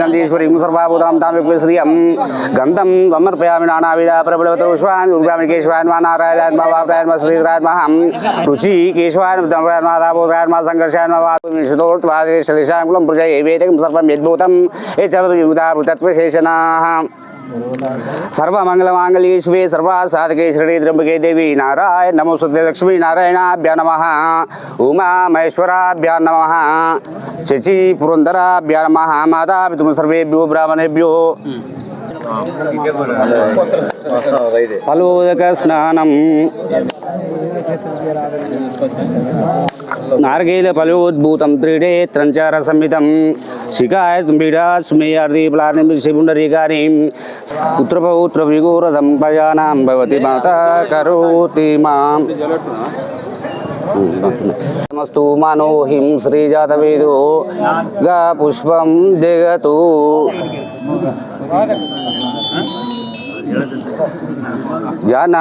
गंधेश्वरी सर्वाभूतां तामे श्रियं गन्धं समर्पयामि नानाविधा प्रबलवतरुष्वान् रुपयामि केशवान् वा नारायणान् वा वाप्रायन् वा श्रीधरान् वा ऋषि केशवान् दम्रान् वा दाभोदरान् वा सङ्घर्षान् वा शुतोर्त्वादे सदिशां कुलं प्रजये वेदकं सर्वं यद्भूतं ये च युधाभूतत्वशेषणाः सर्वमङ्गलमाङ्गल्ये शिवे सर्वासाधके श्रेणी त्र्यम्बके देवी సర్వమంగళమాంగళీ శివే సర్వసాధకే శ్రీ త్రంబకే దేవి నారాయణ నమో నమోస్తుతే లక్ష్మీ నారాయణాభ్య నమ ఉమామేశ్వరాభ్య నమ చచి పురంధరాభ్య నమ మాతాపితు సర్వేభ్యో బ్రాహ్మణేభ్యో. పలుదక స్నానం. నార్గేల ఫలోద్భూతం త్రిడేత్రంచార సంహితం శిఖాయత్మిడాస్మేయార్థీపులార్నిమిషిపుండరీకాని పుత్రపౌత్రవిగూర సంపయానాం భవతి మాత కరోతి మాం. నమస్తు మనోహిం శ్రీజాతవేదో గా పుష్పం దిగతు. జ్ఞాన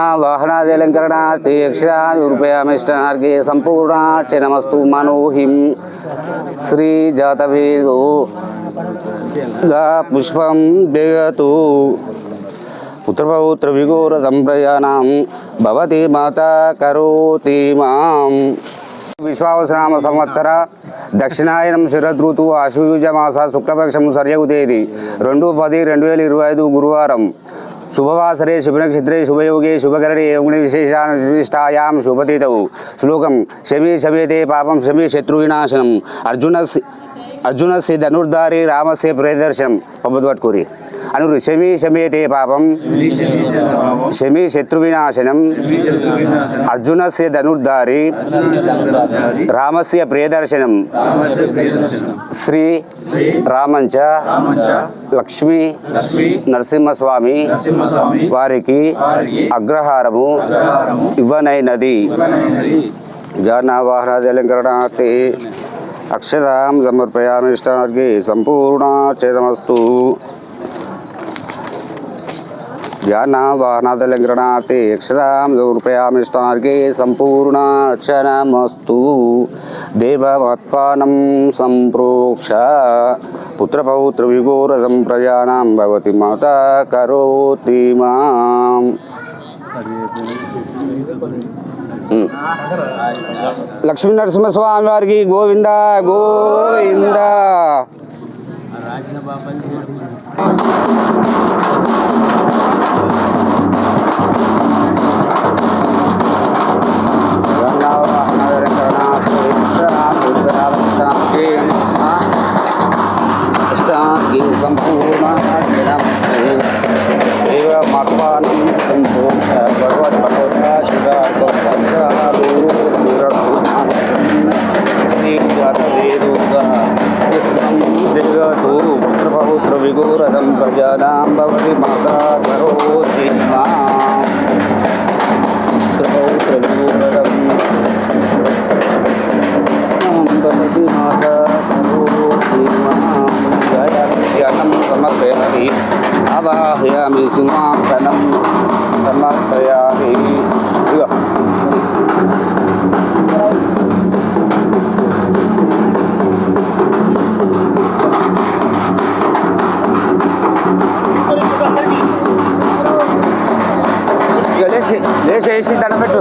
సంపూర్ణార్చి నమస్తు మనోహిం శ్రీ జాతవేదో. గా పుష్పం దిగతు. పుత్రపౌత్ర విగూర సంప్రయాణం భవతి మాత కరోతి మాం. విశ్వావసనామ సంవత్సర దక్షిణాయనం శిరద్రుతు అశ్వయుజ మాస శుక్లపక్షం సర్యగు తేదీ రెండు పది రెండు వేల ఇరవై ఐదు గురువారం. శుభవాసరే శుభనక్షత్రే శుభయోగే శుభకరణే యోగిని విశేషాన్ శుభతీతవు. శ్లోకం శమి శమేతే పాపం శమీ శత్రువినాశనం అర్జున అర్జునస్ ధనుర్ధారి రామస్య ప్రియదర్శనం. పంపదు పట్టుకోరి అనురు శమి శమేతే పాపం. శమి శత్రువినాశనం. అర్జునస్య ధనుర్ధారి. రామస్య ప్రియదర్శనం. శ్రీ రామంచ. లక్ష్మి నరసింహస్వామి. వారికి అగ్రహారము ఇవ్వనైనది. జానావాహనాలంకరణార్థే అక్షరాం సమర్పయామి ఇష్టార్గే. సంపూర్ణాచేతమస్తు ధ్యానావాహనాదలంకరణార్థే అక్షతాం సమర్పయామి ఇష్టార్గే సంపూర్ణార్చనమస్తు దేవవత్పానం సంప్రోక్ష పుత్రపౌత్ర విఘోరసం ప్రజానాం భవతి మాత కరోతి మాం లక్ష్మీ నరసింహస్వామి వారికి గోవింద గోవింద పుత్రపౌత్ర విగోరదం ప్రజానాం భవతి మాతా కరోతి మాం. పుత్రపౌత్ర వేసి దండపెట్టు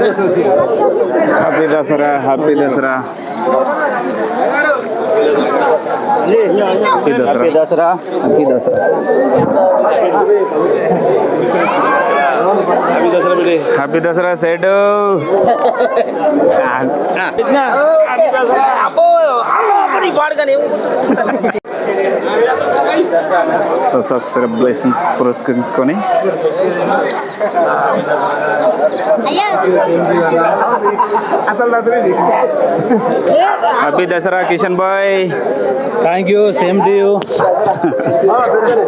happy Dasara happy Dasara happy Dasara Dasara happy Dasara happy Dasara set Dasara celebrations పురస్కరించుకొని. Happy Dasara Kishan bye. Thank you same to you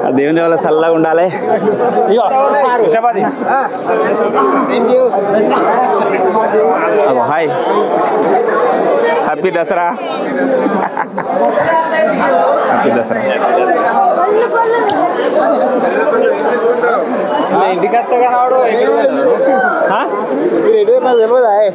ఆ దేవుని వల్ల చల్లగా ఉండాలి. Hi happy Dasara happy Dasara ఇంటికి వస్తగా రావడు తెలియదా